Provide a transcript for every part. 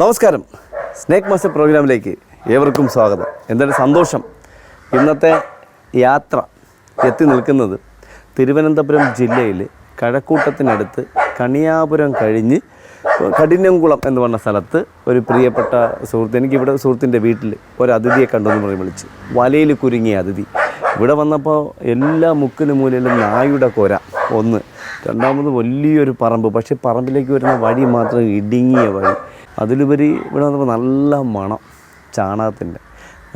നമസ്കാരം. Snake master പ്രോഗ്രാമിലേക്ക് ഏവർക്കും സ്വാഗതം. എന്തൊരു സന്തോഷം. ഇന്നത്തെ യാത്ര എത്തി നിൽക്കുന്നത് തിരുവനന്തപുരം ജില്ലയിൽ കഴക്കൂട്ടത്തിനടുത്ത് കണിയാപുരം കഴിഞ്ഞ് കഠിനംകുളം എന്ന് പറഞ്ഞ സ്ഥലത്ത് ഒരു പ്രിയപ്പെട്ട സുഹൃത്ത് എനിക്കിവിടെ സുഹൃത്തിന്റെ വീട്ടിൽ ഒരു അതിഥിയെ കണ്ടെന്ന് പറഞ്ഞ് വിളിച്ചു. വലയിൽ കുരുങ്ങിയ അതിഥി. ഇവിടെ വന്നപ്പോൾ എല്ലാ മുക്കിന് മൂലയിലും നായുടെ കൊര ഒന്ന്. രണ്ടാമത് വലിയൊരു പറമ്പ് പക്ഷേ പറമ്പിലേക്ക് വരുന്ന വഴി മാത്രം ഇടുങ്ങിയ വഴി. അതിലുപരി ഇവിടെ വന്നപ്പോൾ നല്ല മണം ചാണകത്തിന്റെ.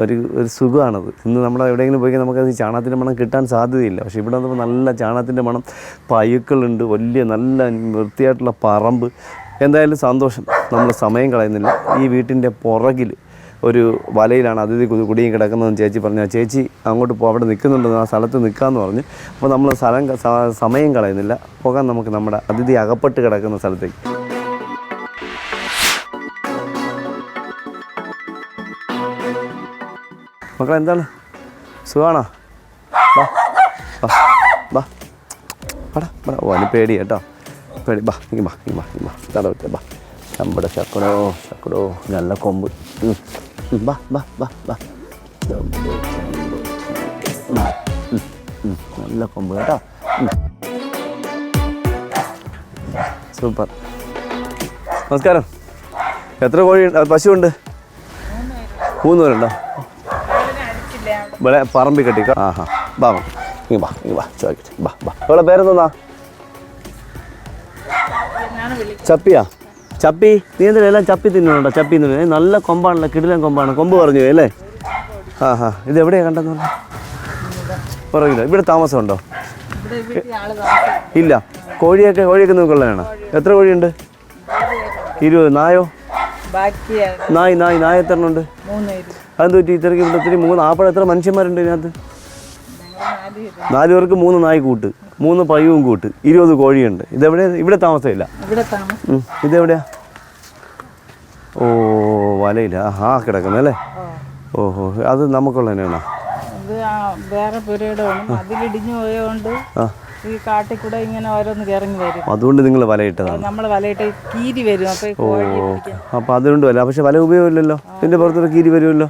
ഒരു ഒരു സുഖമാണത്. ഇന്ന് നമ്മൾ എവിടെയെങ്കിലും പോയി നമുക്ക് ഈ ചാണകത്തിന്റെ മണം കിട്ടാൻ സാധ്യതയില്ല. പക്ഷേ ഇവിടെ വന്നപ്പോൾ നല്ല ചാണകത്തിന്റെ മണം പയുക്കളുണ്ട് വലിയ നല്ല വൃത്തിയായിട്ടുള്ള പറമ്പ്. എന്തായാലും സന്തോഷം. നമ്മൾ സമയം കളയുന്നില്ല. ഈ വീട്ടിന്റെ പുറകിൽ ഒരു വലയിലാണ് അതിഥി കുടിയും കിടക്കുന്നതെന്ന് ചേച്ചി പറഞ്ഞു. ചേച്ചി അങ്ങോട്ട് പോ അവിടെ നിൽക്കുന്നുണ്ടെന്ന് ആ സ്ഥലത്ത് നിൽക്കാമെന്ന് പറഞ്ഞു. അപ്പോൾ നമ്മൾ സ്ഥലം സമയം കളയുന്നില്ല. പോകാൻ നമുക്ക് നമ്മുടെ അതിഥി അകപ്പെട്ട് കിടക്കുന്ന സ്ഥലത്തേക്ക്. മക്കളെ എന്താണ്? സുഖമാണോ വാ വാ വാ. പടാ പടാ. ഓ അതിന് പേടി കേട്ടോ. പേടി. ബാ നീ ബാ നീ ബാ നീ ബാ. തടവിട്ട് ബാ. നമ്മുടെ ചക്കടോ ചക്കടോ നല്ല കൊമ്പ്. ബാ ബാ ബാ ബാ. നല്ല കൊമ്പ് കേട്ടോ. സൂപ്പർ. നമസ്കാരം. എത്ര കോഴി പശുണ്ട് മൂന്ന് പേരുണ്ടോ? ഇവിടെ പറമ്പിൽ കെട്ടി ആ ഹാ ബാ. ഇങ്ങ് ബാ ഇങ്ങ് ബാ ചോദിക്കട്ടെ. ബാ ബാ. ഇവിടെ പേരെന്താ ചപ്പിയാ? ചപ്പി? നീ എന്തിനാ എല്ലാം ചപ്പി തിന്നുന്നുണ്ടോ? ചപ്പി തിന്നു നല്ല കൊമ്പാണല്ലോ കിടിലൻ കൊമ്പാണ്. കൊമ്പ് പറഞ്ഞു അല്ലേ? ആ ഹാ ഇത് എവിടെയാ കണ്ടെന്ന് പറഞ്ഞു? പുറകില്ല ഇവിടെ താമസമുണ്ടോ? ഇല്ല. കോഴിയൊക്കെ കോഴിയൊക്കെ നോക്കുള്ളതാണ് എത്ര കോഴിയുണ്ട്? ഇരുപത്. നായോ? നായ് നായ് നായ എത്ര ഉണ്ട്? അത് അതെന്ത് പറ്റി ഇത്രയ്ക്ക് ഇവിടെ ഒത്തിരി മൂന്ന് ആപ്പിടെ എത്ര മനുഷ്യന്മാരുണ്ട് ഇതിനകത്ത്? നാല് പേർക്ക് മൂന്ന് നായ് കൂട്ട് മൂന്ന് പയ്യവും കൂട്ട് ഇരുപത് കോഴിയുണ്ട്. ഇതെവിടെ? ഇവിടെ താമസമില്ല. ഇതെവിടെയാ? ഓ വലയില്ല ആ. കിടക്കുന്നല്ലേ ഓഹോ അത് നമുക്കുള്ള തന്നെയാണോ വേറെ അതിലിടിഞ്ഞു ഈ കാട്ടിൽ കൂടെ ഇങ്ങനെ ഓരോന്ന് ഇറങ്ങി വരും. അതുകൊണ്ട് നിങ്ങൾ വലയിട്ടതാണ്. നമ്മൾ വലയിട്ട് കീരി വരും. അപ്പൊ കോഴി അപ്പോൾ അതുകൊണ്ട് വല. പക്ഷെ വല ഉപയോഗമില്ലല്ലോ. ഇതിന്റെ പുറത്തൊരു കീരി വരുമല്ലോ.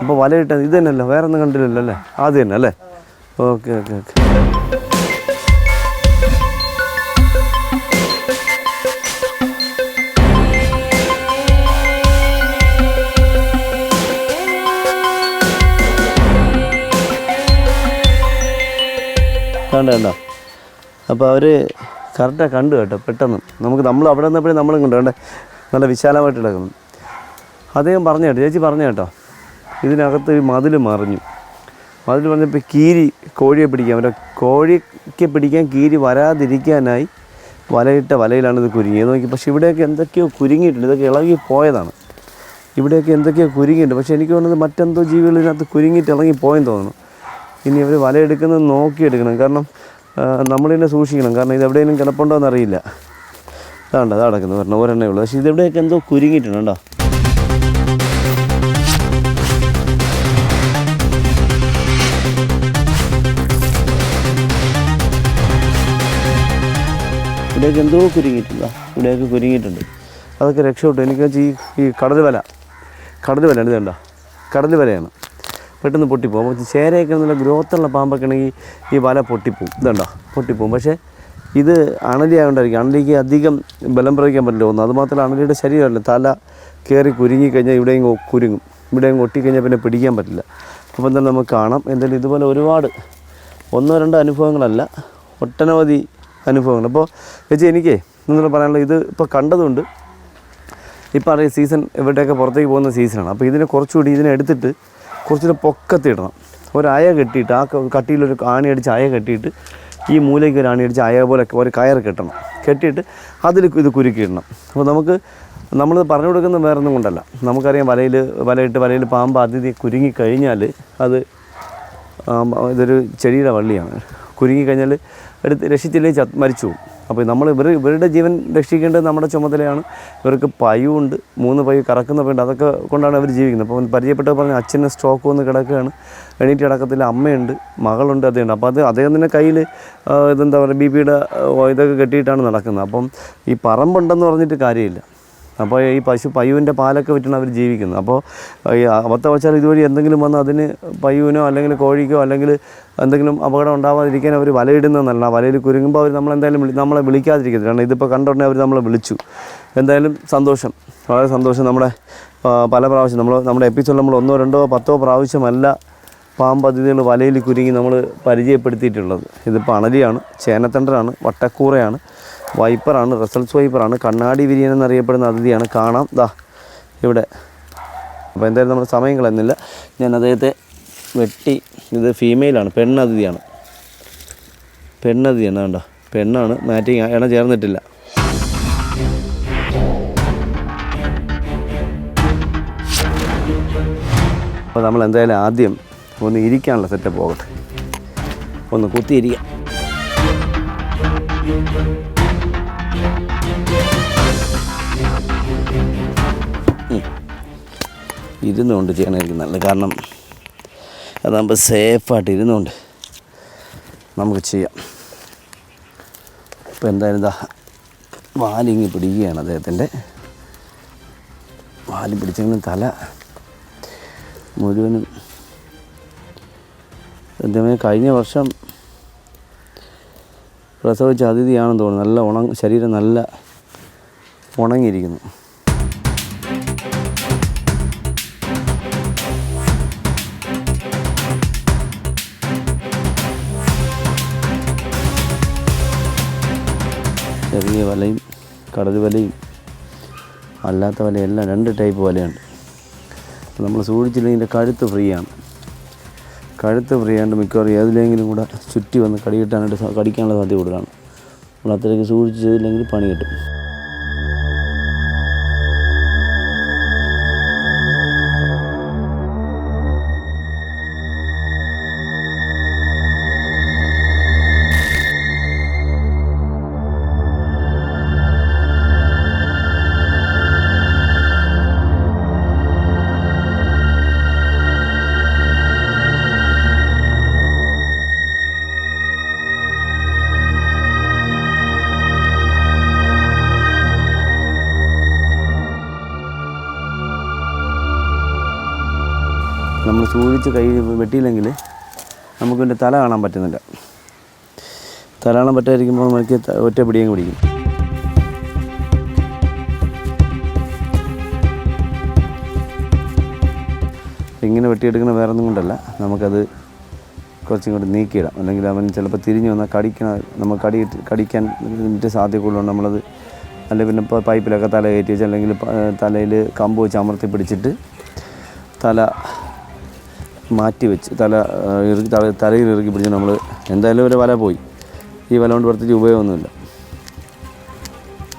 അപ്പോൾ വലയിട്ടത് ഇത് തന്നെയല്ലോ വേറെ ഒന്നും കണ്ടില്ലല്ലോ അല്ലേ? അത് തന്നെ അല്ലേ? Okay okay okay. കണ്ട കണ്ടോ? അപ്പോൾ അവർ കറക്റ്റാണ് കണ്ടു കേട്ടോ പെട്ടെന്ന്. നമുക്ക് നമ്മൾ അവിടെ നിന്നപ്പോഴേ നമ്മളും കണ്ടു കണ്ടേ നല്ല വിശാലമായിട്ട് കിടക്കുന്നു. അദ്ദേഹം പറഞ്ഞു കേട്ടോ ചേച്ചി പറഞ്ഞു കേട്ടോ ഇതിനകത്ത് ഒരു മതിൽ മറിഞ്ഞു. മതിൽ പറഞ്ഞപ്പോൾ കീരി കോഴിയെ പിടിക്കാൻ പറ്റും കോഴിക്ക് പിടിക്കാൻ കീരി വരാതിരിക്കാനായി വലയിട്ട വലയിലാണ് ഇത് കുരുങ്ങിയത്. നോക്കി പക്ഷേ ഇവിടെയൊക്കെ എന്തൊക്കെയോ കുരുങ്ങിയിട്ടുണ്ട്. ഇതൊക്കെ ഇളകി പോയതാണ്. ഇവിടെയൊക്കെ എന്തൊക്കെയോ കുരുങ്ങിയിട്ടുണ്ട്. പക്ഷേ എനിക്ക് തോന്നുന്നത് മറ്റെന്തോ ജീവികൾ ഇതിനകത്ത് കുരുങ്ങിയിട്ട് ഇളകി പോയെന്ന് തോന്നുന്നു. ഇനി അവർ വലയെടുക്കുന്നത് നോക്കിയെടുക്കണം. കാരണം നമ്മളിതിനെ സൂക്ഷിക്കണം. കാരണം ഇത് എവിടെയെങ്കിലും കിടപ്പുണ്ടോ എന്നറിയില്ല. അതാണ്ട് അതാ കിടക്കുന്നത് പറഞ്ഞ ഒരെണ്ണേ ഉള്ളൂ. പക്ഷേ ഇതെവിടെയൊക്കെ എന്തോ കുരുങ്ങിയിട്ടുണ്ട് കേട്ടോ ഇവിടെയൊക്കെ എന്തോ കുരുങ്ങിയിട്ടില്ല ഇവിടെയൊക്കെ കുരുങ്ങിയിട്ടുണ്ട്. അതൊക്കെ രക്ഷപ്പെട്ടു. എനിക്ക് വെച്ചാൽ ഈ ഈ കടൽ വല കടൽ വല ഇത് കണ്ടോ? കടൽ വലയാണ് പെട്ടെന്ന് പൊട്ടിപ്പോകും. പക്ഷേ ചേരയൊക്കെ നല്ല ഗ്രോത്തുള്ള പാമ്പൊക്കെ ആണെങ്കിൽ ഈ വല പൊട്ടിപ്പോവും. ഇതുണ്ടോ പൊട്ടിപ്പോവും. പക്ഷേ ഇത് അണലി ആയതുകൊണ്ടായിരിക്കും അണലിക്ക് അധികം ബലം പ്രയോഗിക്കാൻ പറ്റില്ല ഒന്ന് അതുമാത്രമല്ല അണലിയുടെ ശരീരമല്ല. തല കയറി കുരുങ്ങി കഴിഞ്ഞാൽ ഇവിടെയും കുരുങ്ങും. ഇവിടെയും ഒട്ടിക്കഴിഞ്ഞാൽ പിന്നെ പിടിക്കാൻ പറ്റില്ല. അപ്പോൾ എന്തായാലും നമുക്ക് കാണാം. എന്തായാലും ഇതുപോലെ ഒരുപാട് ഒന്നോ രണ്ടോ അനുഭവങ്ങളല്ല. ഒട്ടനവധി അനുഭവങ്ങൾ. അപ്പോൾ ചേച്ചി എനിക്ക് എന്നുള്ള പറയാനുള്ളത് ഇത് ഇപ്പോൾ കണ്ടതുകൊണ്ട് ഇപ്പോൾ അറിയാം സീസൺ ഇവിടെയൊക്കെ പുറത്തേക്ക് പോകുന്ന സീസണാണ്. അപ്പോൾ ഇതിനെ കുറച്ചുകൂടി ഇതിനെ എടുത്തിട്ട് കുറച്ചുകൂടി പൊക്കത്തിടണം. ഒരു അയ കെട്ടിയിട്ട് ആ കട്ടിയിലൊരു ആണി അടിച്ച് അയ കെട്ടിയിട്ട് ഈ മൂലയ്ക്ക് ഒരു ആണി അടിച്ച് അയ പോലെ ഒരു കയർ കെട്ടണം. കെട്ടിയിട്ട് അതിൽ ഇത് കുരുക്കിയിടണം. അപ്പോൾ നമുക്ക് നമ്മൾ പറഞ്ഞു കൊടുക്കുന്ന വേറെ ഒന്നും കൊണ്ടല്ല. നമുക്കറിയാം വലയിൽ വലയിട്ട് വലയിൽ പാമ്പ് അതിഥി കുരുങ്ങി കഴിഞ്ഞാൽ അത് ഇതൊരു ചെടിയുടെ വള്ളിയാണ്. കുരുങ്ങി കഴിഞ്ഞാൽ എടുത്ത് രക്ഷിച്ചില്ലെങ്കിൽ ചത്ത് മരിച്ചു പോകും. അപ്പോൾ നമ്മൾ ഇവർ ഇവരുടെ ജീവൻ രക്ഷിക്കേണ്ടത് നമ്മുടെ ചുമതലയാണ്. ഇവർക്ക് പയുണ്ട് മൂന്ന് പയു കറക്കുന്ന പയുണ്ട് അതൊക്കെ കൊണ്ടാണ് അവർ ജീവിക്കുന്നത്. അപ്പോൾ പരിചയപ്പെട്ട പറഞ്ഞ അച്ഛന് സ്ട്രോക്ക് വന്ന് കിടക്കുകയാണ്. എണീറ്റ് കിടക്കത്തില്ല അമ്മയുണ്ട് മകളുണ്ട് അതുണ്ട് അപ്പോൾ അത് തന്നെ കയ്യിൽ ഇതെന്താ പറയുക ബി പിയുടെ ഇതൊക്കെ കെട്ടിയിട്ടാണ് നടക്കുന്നത്. അപ്പം ഈ പറമ്പുണ്ടെന്ന് പറഞ്ഞിട്ട് കാര്യമില്ല. അപ്പോൾ ഈ പശു പയ്യുവിന്റെ പാലൊക്കെ വിറ്റാണ് അവർ ജീവിക്കുന്നത്. അപ്പോൾ ഈ അബദ്ധവശാൽ ഇതുവഴി എന്തെങ്കിലും വന്ന് അതിന് പയ്യുവിനോ അല്ലെങ്കിൽ കോഴിക്കോ അല്ലെങ്കിൽ എന്തെങ്കിലും അപകടം ഉണ്ടാവാതിരിക്കാൻ അവർ വലയിടുന്നതല്ല. വലയിൽ കുരുങ്ങുമ്പോൾ അവർ നമ്മളെന്തായാലും നമ്മളെ വിളിക്കാതിരിക്കുന്നത് കാരണം ഇതിപ്പോൾ കണ്ടുടനെ അവർ നമ്മളെ വിളിച്ചു. എന്തായാലും സന്തോഷം. വളരെ സന്തോഷം നമ്മുടെ പല പ്രാവശ്യം നമ്മൾ നമ്മുടെ എപ്പിസോഡ് നമ്മൾ ഒന്നോ രണ്ടോ പത്തോ പ്രാവശ്യമല്ല പാമ്പ് അതിഥികൾ വലയിൽ കുരുങ്ങി നമ്മൾ പരിചയപ്പെടുത്തിയിട്ടുള്ളത്. ഇതിപ്പോൾ അണലിയാണ് ചേനത്തണ്ടനാണ് വട്ടക്കൂറയാണ്. വൈപ്പറാണ് റിസൾട്ട്സ് വൈപ്പറാണ് കണ്ണാടി വിരിയൻ എന്നറിയപ്പെടുന്ന അതിഥിയാണ്. കാണാം. ദാ ഇവിടെ. അപ്പോൾ എന്തായാലും നമ്മുടെ സമയം കളയുന്നില്ല. ഞാൻ അദ്ദേഹത്തെ വെട്ടി. ഇത് ഫീമെയിലാണ് പെണ്ണതിഥിയാണ് പെണ്ണതിഥിയാണ് വേണ്ട പെണ്ണാണ്. മാറ്റിങ് ഇണ ചേർന്നിട്ടില്ല. അപ്പോൾ നമ്മൾ എന്തായാലും ആദ്യം ഒന്ന് ഇരിക്കാനുള്ള സെറ്റപ്പ് പോകട്ടെ. ഒന്ന് കുത്തിയിരിക്കാം. ഇരുന്നുകൊണ്ട് ചെയ്യണമായിരിക്കും നല്ലത്. കാരണം അതാകുമ്പോൾ സേഫായിട്ട് ഇരുന്നുകൊണ്ട് നമുക്ക് ചെയ്യാം. ഇപ്പം എന്തായാലും ഇതാ വാലിങ്ങി പിടിക്കുകയാണ് അദ്ദേഹത്തിന്റെ വാലി പിടിച്ചെങ്കിലും തല മുഴുവനും. എന്താ കഴിഞ്ഞ വർഷം പ്രസവിച്ച അതിഥിയാണെന്ന് തോന്നുന്നു. നല്ല ഉണങ്ങ ശരീരം നല്ല ഉണങ്ങിയിരിക്കുന്നു. ചെറിയ വലയും കടൽ വലയും അല്ലാത്ത വലയെല്ലാം രണ്ട് ടൈപ്പ് വലയുണ്ട്. നമ്മൾ സൂക്ഷിച്ചില്ലെങ്കിൽ ഇതിന്റെ കഴുത്ത് ഫ്രീ കഴുത്ത് ഫ്രീ ആണ്ട് മിക്കവാറും ഏതിലെങ്കിലും കൂടെ ചുറ്റി വന്ന് കടികിട്ടാനായിട്ട് കടിക്കാനുള്ള സാധ്യത കൂടുതലാണ്. നമ്മൾ അത്രയ്ക്ക് സൂക്ഷിച്ച് ചെയ്തില്ലെങ്കിൽ പണി കിട്ടും. നമ്മൾ സൂചിച്ച് കൈ വെട്ടിയില്ലെങ്കിൽ നമുക്ക് തല കാണാൻ പറ്റുന്നില്ല. തല കാണാൻ പറ്റാതിരിക്കുമ്പോൾ നമുക്ക് ഒറ്റ പിടിയും പിടിക്കും. ഇങ്ങനെ വെട്ടിയെടുക്കുന്ന വേറെ ഒന്നും കൊണ്ടല്ല. നമുക്കത് കുറച്ചും കൂടി നീക്കിയിടാം. അല്ലെങ്കിൽ അവൻ ചിലപ്പോൾ തിരിഞ്ഞു വന്നാൽ കടിക്കണ നമ്മൾ കടി കടിക്കാൻ സാധ്യത കൂടുതലുണ്ട് നമ്മളത് അല്ലെങ്കിൽ പിന്നെ ഇപ്പോൾ പൈപ്പിലൊക്കെ തല കയറ്റി വെച്ച് അല്ലെങ്കിൽ തലയിൽ കമ്പ് വെച്ച് അമർത്തി പിടിച്ചിട്ട് തല മാറ്റി വെച്ച് തല ഇറുക്കി തല തലയിൽ ഇറുക്കി പിടിച്ച് നമ്മൾ എന്തായാലും ഒരു വല പോയി. ഈ വല കൊണ്ട് പ്രത്യേകിച്ച് ഉപയോഗമൊന്നുമില്ല.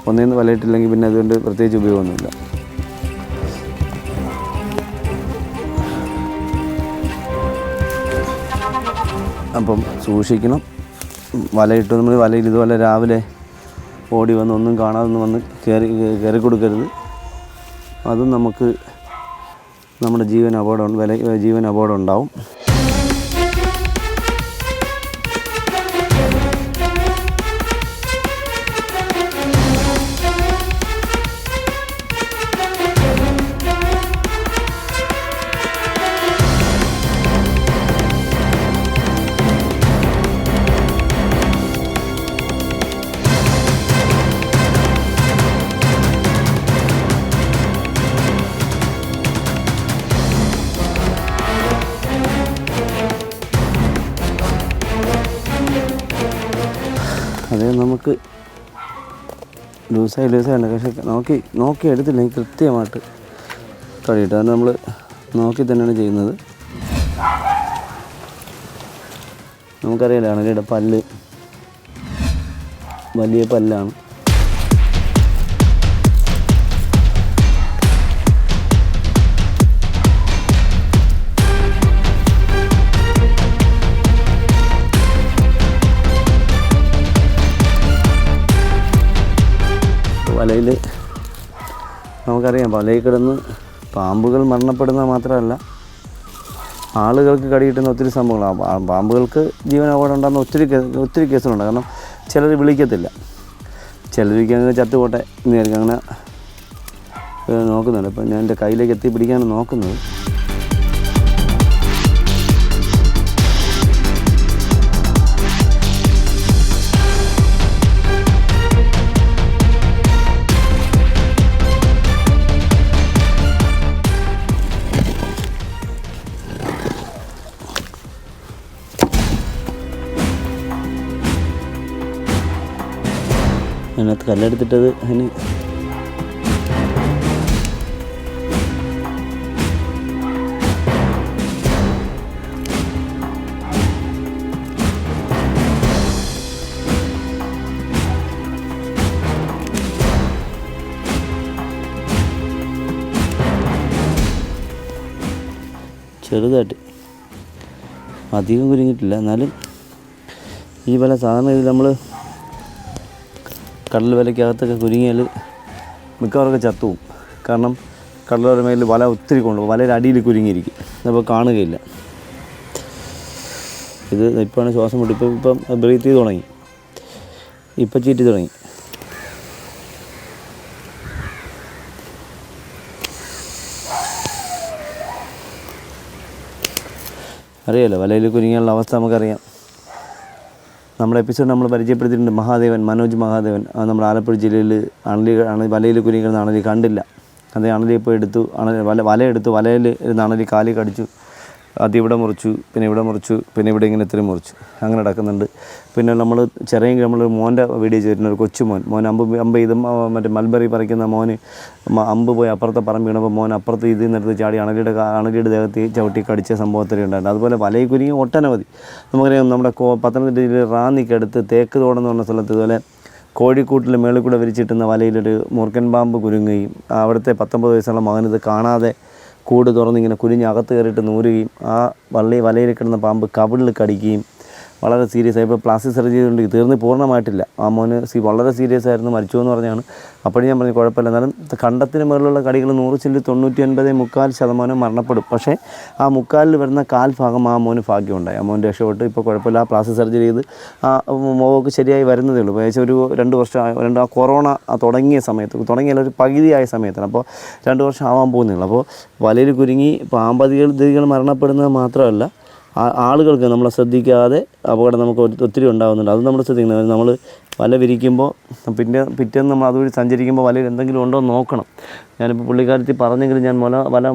ഒന്നേന്ന് വലയിട്ടില്ലെങ്കിൽ പിന്നെ അതുകൊണ്ട് പ്രത്യേകിച്ച് ഉപയോഗമൊന്നുമില്ല. അപ്പം സൂക്ഷിക്കണം. വലയിട്ട് നമ്മൾ വലയിൽ ഇതുപോലെ രാവിലെ ഓടി വന്ന് ഒന്നും കാണാതെ വന്ന് കയറി കയറി കൊടുക്കരുത്. അതും നമുക്ക് നമ്മുടെ ജീവൻ അപകടം വില ജീവൻ അപകടം ഉണ്ടാവും. ലൂസായി ലൂസായി പക്ഷേ നോക്കി നോക്കി എടുത്തില്ലെങ്കിൽ കൃത്യമായിട്ട് കഴിയിട്ട് അത് നമ്മൾ നോക്കി തന്നെയാണ് ചെയ്യുന്നത്. നമുക്കറിയാലോ അണലിയുടെ പല്ല് വലിയ പല്ലാണ്. വലയിൽ നമുക്കറിയാം വലയിൽ കിടന്ന് പാമ്പുകൾ മരണപ്പെടുന്ന മാത്രമല്ല ആളുകൾക്ക് കടി കിട്ടുന്ന ഒത്തിരി സംഭവങ്ങളാണ്. പാമ്പുകൾക്ക് ജീവൻ അപകടം ഉണ്ടാകുന്ന ഒത്തിരി ഒത്തിരി കേസുകളുണ്ട്. കാരണം ചിലർ വിളിക്കത്തില്ല. ചിലർക്ക് അങ്ങനെ ചത്തുപോട്ടെ എന്ന് അങ്ങനെ നോക്കുന്നുണ്ട്. ഇപ്പം ഞാൻ എന്റെ കയ്യിലേക്ക് എത്തി പിടിക്കാനാണ് നോക്കുന്നത്. അതിനകത്ത് കല്ലെടുത്തിട്ടത് അതിന് ചെറുതായിട്ട്. അധികം കുരുങ്ങിയിട്ടില്ല എന്നാലും ഈ പല സാധാരണ ഇതിൽ നമ്മൾ കടൽ വലയ്ക്കകത്തൊക്കെ കുരുങ്ങിയാൽ മിക്കവാറൊക്കെ ചത്തുവും കാരണം കടലോര മേലിൽ വല ഒത്തിരി കൊണ്ടുപോകും വലയുടെ അടിയിൽ കുരുങ്ങിയിരിക്കും. അപ്പോൾ കാണുകയില്ല. ഇത് ഇപ്പോഴാണ് ശ്വാസം മുട്ടി. ഇപ്പം ഇപ്പം ബ്രീത്ത് ചെയ്ത് തുടങ്ങി. ഇപ്പം ചീറ്റി തുടങ്ങി. അറിയാലോ വലയിൽ കുരുങ്ങിയുള്ള അവസ്ഥ നമുക്കറിയാം. നമ്മുടെ എപ്പിസോഡ് നമ്മൾ പരിചയപ്പെടുത്തിയിട്ടുണ്ട് മഹാദേവൻ മനോജ് മഹാദേവൻ. നമ്മുടെ ആലപ്പുഴ ജില്ലയിൽ അണലി അണലി വലയിൽ കുരുങ്ങിക്കുന്ന അണലി കണ്ടില്ല. അത് അണലി ഇപ്പോൾ എടുത്തു അണലി വല വല എടുത്തു വലയിൽ ഇരുന്ന് അണലി കാലി കടിച്ചു. ആദ്യം ഇവിടെ മുറിച്ചു പിന്നെ ഇവിടെ മുറിച്ചു പിന്നെ ഇവിടെ ഇങ്ങനെ ഇത്രയും മുറിച്ചു. അങ്ങനെ നടക്കുന്നുണ്ട്. പിന്നെ നമ്മൾ ചെറിയ നമ്മൾ മോന്റെ വീഡിയോ ചെയ്തിട്ടുണ്ട് ഒരു കൊച്ചുമോൻ മോൻ. അമ്പ് അമ്പ് ഇതും മറ്റേ മൽബറി പറിക്കുന്ന മോന് അമ്പ് പോയി അപ്പുറത്തെ പറമ്പ് വീണപ്പോൾ മോൻ അപ്പുറത്ത് ഇതിൽ നിന്നെടുത്ത് ചാടി അണലിയുടെ അണലിയുടെ ദേഹത്ത് ചവിട്ടി കടിച്ച സംഭവത്തിൽ ഉണ്ടായിരുന്നു അതുപോലെ വലയിൽ കുരുങ്ങി ഒട്ടനവധി. നമുക്കറിയാം നമ്മുടെ കോ പത്തനംതിട്ട ജില്ലയിൽ റാന്നിക്കടുത്ത് തേക്ക് തോടെന്ന് പറഞ്ഞ സ്ഥലത്ത് ഇതുപോലെ കോഴിക്കൂട്ടിൽ മേളിൽ കൂടെ വിരിച്ചിട്ടുന്ന വലയിലൊരു മൂർക്കൻ പാമ്പ് കുരുങ്ങുകയും അവിടുത്തെ പത്തൊമ്പത് വയസ്സുള്ള മകനിത് കാണാതെ കൂട് തുറന്നിങ്ങനെ കുരിഞ്ഞ് അകത്ത് കയറിയിട്ട് നൂരുകയും ആ വള്ളി വലയിൽ കിടന്ന പാമ്പ് കവിളിൽ കടിക്കുകയും വളരെ സീരിയസ് ആയി. ഇപ്പോൾ പ്ലാസ്റ്റിക് സർജറി കൊണ്ട് തീർന്ന് പൂർണമായിട്ടില്ല. ആ മോന് സി വളരെ സീരിയസ് ആയിരുന്നു മരിച്ചു എന്ന് പറഞ്ഞാണ്. അപ്പോഴും ഞാൻ പറഞ്ഞു കുഴപ്പമില്ല. എന്നാലും കണ്ടത്തിന് മുകളിലുള്ള കടികൾ നൂറ് ചില്ല് തൊണ്ണൂറ്റി ഒൻപത് മുക്കാൽ ശതമാനം മരണപ്പെടും. പക്ഷേ ആ മുക്കാലിൽ വരുന്ന കാൽ ഭാഗം ആ മോന് ഭാഗ്യമുണ്ടായി. ആ മോൻ രക്ഷപ്പെട്ട് ഇപ്പോൾ കുഴപ്പമില്ല. ആ പ്ലാസ്റ്റിക് സർജറി ചെയ്ത് ആ മോക്ക് ശരിയായി വരുന്നതേ ഉള്ളൂ. ഏകദേശം ഒരു രണ്ട് വർഷം രണ്ട് ആ കൊറോണ തുടങ്ങിയ സമയത്ത് തുടങ്ങിയ ഒരു പകുതിയായ സമയത്താണ്. അപ്പോൾ രണ്ട് വർഷം ആവാൻ പോകുന്നേ ഉള്ളൂ. അപ്പോൾ വലയിൽ കുരുങ്ങി പാമ്പതികൾ ദികൾ മരണപ്പെടുന്നത് മാത്രമല്ല ആളുകൾക്ക് നമ്മളെ ശ്രദ്ധിക്കാതെ അപകടം നമുക്ക് ഒത്തിരി ഉണ്ടാകുന്നുണ്ട് അത് നമ്മൾ ശ്രദ്ധിക്കുന്നത് നമ്മൾ വല വിരിക്കുമ്പോൾ പിന്നെ പിറ്റേന്ന് നമ്മൾ അതുവഴി സഞ്ചരിക്കുമ്പോൾ വലയിൽ എന്തെങ്കിലും ഉണ്ടോ എന്ന് നോക്കണം. ഞാനിപ്പോൾ പുള്ളിക്കാരത്തി പറഞ്ഞെങ്കിലും ഞാൻ വല വല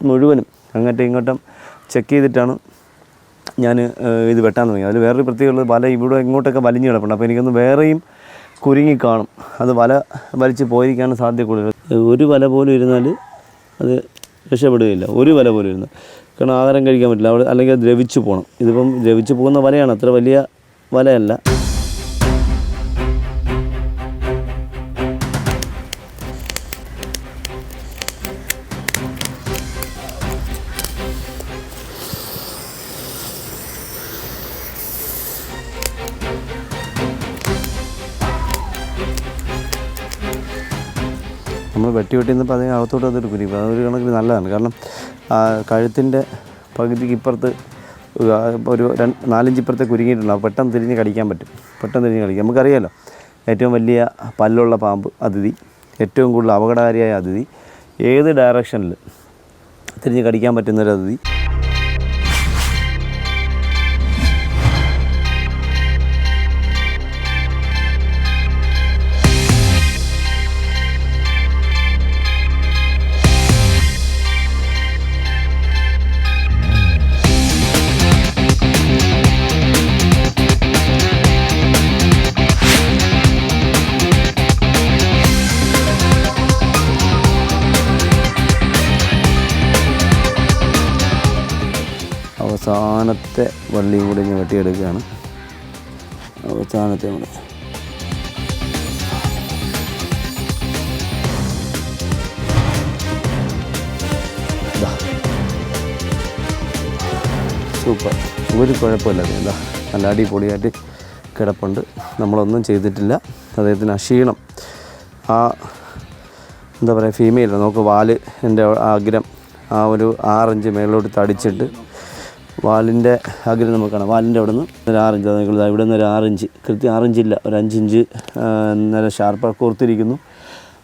മുഴുവനും അങ്ങോട്ടും ഇങ്ങോട്ടും ചെക്ക് ചെയ്തിട്ടാണ് ഞാൻ ഇത് വെട്ടാൻ തുടങ്ങി അതിൽ വേറൊരു പ്രത്യേകത വല ഇവിടെ ഇങ്ങോട്ടൊക്കെ വലിഞ്ഞു കിടപ്പുണ്ട്. അപ്പോൾ എനിക്കൊന്ന് വേറെയും കുരുങ്ങി കാണും. അത് വല വലിച്ച് പോയിരിക്കാനും സാധ്യത കൂടുതൽ. ഒരു വല പോലും ഇരുന്നാൽ അത് രക്ഷപ്പെടുകയില്ല. ഒരു വല പോലും ഇരുന്ന് കാരണം ആഹാരം കഴിക്കാൻ പറ്റില്ല. അവിടെ അല്ലെങ്കിൽ ദ്രവിച്ചു പോകണം ഇതിപ്പം ദ്രവിച്ചു പോകുന്ന വലയാണ്. അത്ര വലിയ വലയല്ല. വെട്ടി വെട്ടി നിന്നപ്പോൾ അതിന് അകത്തോട്ട് അതൊരു കുരുപ്പ് അതൊരു കണക്കിന് നല്ലതാണ്. കാരണം കഴുത്തിന്റെ പകുതിക്ക് ഇപ്പുറത്ത് ഒരു രണ്ട് നാലഞ്ച് ഇപ്പുറത്തെ കുരുങ്ങിയിട്ടുണ്ട് അപ്പോൾ പെട്ടെന്ന് തിരിഞ്ഞ് കടിക്കാൻ പറ്റും. പെട്ടെന്ന് തിരിഞ്ഞ് കടിക്കാം. നമുക്കറിയാമല്ലോ ഏറ്റവും വലിയ പല്ലുള്ള പാമ്പ് അതിഥി ഏറ്റവും കൂടുതൽ അപകടകാരിയായ അതിഥി ഏത് ഡയറക്ഷനിൽ തിരിഞ്ഞ് കടിക്കാൻ പറ്റുന്നൊരു അതിഥി അവസാനത്തെ വള്ളിയും കൂടി ഞാൻ വെട്ടിയെടുക്കുകയാണ്. അവസാനത്തെ കൂടെ സൂപ്പർ. ഒരു കുഴപ്പമില്ല എന്താ നല്ല അടിപൊളിയായിട്ട് കിടപ്പുണ്ട്. നമ്മളൊന്നും ചെയ്തിട്ടില്ല. അദ്ദേഹത്തിന് അശീണം ക്ഷീണം. ആ എന്താ പറയുക ഫീമെയിൽ നമുക്ക് വാൽ എന്റെ അഗ്രം ആ ഒരു ആറഞ്ച് മേളിലോട്ട് തടിച്ചിട്ട് വാലിന്റെ അകലം നമുക്ക് കാണാം വാലിന്റെ അവിടെ നിന്ന് ഒരു ആറിഞ്ച് അതായത് ഇവിടെ നിന്ന് ഒരു ആറിഞ്ച് കൃത്യം ആറിഞ്ചില്ല ഒരു അഞ്ചിഞ്ച് നല്ല ഷാർപ്പ് കോർത്തിരിക്കുന്നു.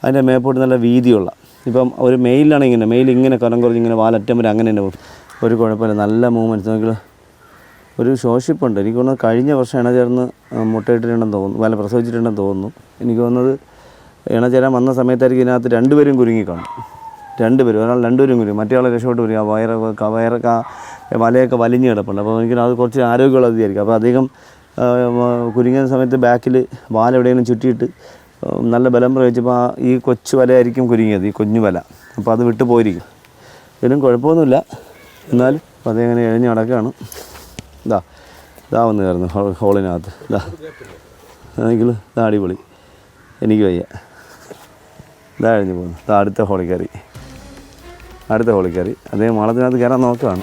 അതിന്റെ മേപ്പോട്ട് നല്ല വീതിയുള്ള. ഇപ്പം ഒരു മെയിലാണ് ഇങ്ങനെ. മെയിൽ ഇങ്ങനെ കരം കുറഞ്ഞ് ഇങ്ങനെ വാലറ്റം വരെ അങ്ങനെ തന്നെ പോകും. ഒരു കുഴപ്പമില്ല. നല്ല മൂവ്മെന്റ്സ്. നമുക്ക് ഒരു ശോഷിപ്പുണ്ട്. എനിക്ക് തോന്നുന്നത് കഴിഞ്ഞ വർഷം ഇണ ചേർന്ന് മുട്ടയിട്ടിട്ടുണ്ടെന്ന് തോന്നുന്നു. വല്ല പ്രസവിച്ചിട്ടുണ്ടെന്ന് തോന്നുന്നു. എനിക്ക് തോന്നുന്നത് ഇണ ചേരാൻ വന്ന സമയത്തായിരിക്കും ഇതിനകത്ത് രണ്ടുപേരും കുരുങ്ങി കാണും. രണ്ടുപേരും. ഒരാൾ രണ്ടുപേരും കുരുങ്ങി. മറ്റേ ആൾ രക്ഷപ്പെട്ട് വരും ആ വയറ് ക- വലയൊക്കെ വലിഞ്ഞ് കിടപ്പുണ്ട്. അപ്പോൾ എനിക്ക് അത് കുറച്ച് ആരോഗ്യമുള്ളതായിരിക്കും അപ്പോൾ അധികം കുരുങ്ങുന്ന സമയത്ത് ബാക്കിൽ വാലെവിടെയെങ്കിലും ചുറ്റിയിട്ട് നല്ല ബലം പ്രയോഗിച്ചപ്പോൾ ഈ കൊച്ചു വലയായിരിക്കും കുരുങ്ങിയത് ഈ കുഞ്ഞു വല. അപ്പോൾ അത് വിട്ടു പോയിരിക്കും. ഇതിനും കുഴപ്പമൊന്നുമില്ല. എന്നാൽ അപ്പോൾ എഴിഞ്ഞ് നടക്കുകയാണ്. ഇതാ ഇതാ വന്ന് കയറുന്നു ഹോളിനകത്ത്. ഇതാ എനിക്ക് ഇതാ അടിപൊളി. എനിക്ക് വയ്യ. ഇതാ എഴിഞ്ഞ് പോകുന്നു ഇതാ അടുത്ത ഹോളിൽ കയറി. അടുത്ത ഹോളിൽ കയറി. അദ്ദേഹം മാളത്തിനകത്ത് കയറാൻ നോക്കുകയാണ്.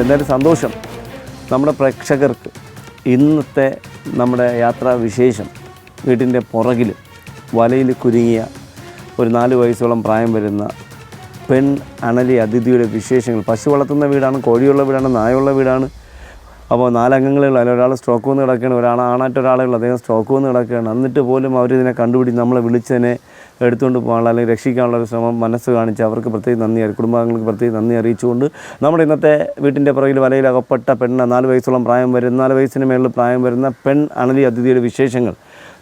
എന്തായാലും സന്തോഷം. നമ്മുടെ പ്രേക്ഷകർക്ക് ഇന്നത്തെ നമ്മുടെ യാത്രാ വിശേഷം വീട്ടിന്റെ പുറകിൽ വലയിൽ കുരുങ്ങിയ ഒരു നാല് വയസ്സോളം പ്രായം വരുന്ന പെൺ അണലി അതിഥിയുടെ വിശേഷങ്ങൾ. പശു വളർത്തുന്ന വീടാണ് കോഴിയുള്ള വീടാണ് നായുള്ള വീടാണ്. അപ്പോൾ നാലംഗങ്ങളുള്ള അല്ല ഒരാൾ സ്ട്രോക്ക് വന്ന് കിടക്കുകയാണ് ഒരാൾ ആണായിട്ട് ഒരാളെ ഉള്ളൂ. അദ്ദേഹം സ്ട്രോക്ക് വന്ന് കിടക്കുകയാണ്. എന്നിട്ട് പോലും അവരിതിനെ കണ്ടുപിടിച്ച് നമ്മളെ വിളിച്ചതിനെ എടുത്തുകൊണ്ട് പോകാനുള്ള അല്ലെങ്കിൽ രക്ഷിക്കാനുള്ള ഒരു ശ്രമം മനസ്സ് കാണിച്ച് അവർക്ക് പ്രത്യേകം നന്ദി കുടുംബാംഗങ്ങൾക്ക് പ്രത്യേകം നന്ദി അറിയിച്ചുകൊണ്ട് നമ്മുടെ ഇന്നത്തെ വീട്ടിന്റെ പുറകിൽ വലയിൽ അകപ്പെട്ട പെണ്ണ് നാല് വയസ്സോളം പ്രായം വരുന്ന നാല് വയസ്സിന് മേളിൽ പ്രായം വരുന്ന പെൺ അണലി അതിഥിയുടെ വിശേഷങ്ങൾ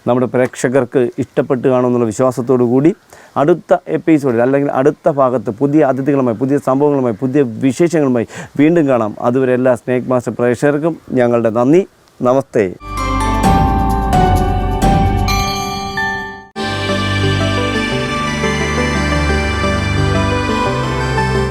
നമ്മുടെ പ്രേക്ഷകർക്ക് ഇഷ്ടപ്പെട്ട് കാണുമെന്നുള്ള വിശ്വാസത്തോടു കൂടി അടുത്ത എപ്പിസോഡിൽ അല്ലെങ്കിൽ അടുത്ത ഭാഗത്ത് പുതിയ അതിഥികളുമായി പുതിയ സംഭവങ്ങളുമായി പുതിയ വിശേഷങ്ങളുമായി വീണ്ടും കാണാം. അതുവരെ എല്ലാ സ്നേക് മാസ്റ്റർ പ്രേക്ഷകർക്കും ഞങ്ങളുടെ നന്ദി. നമസ്തേ.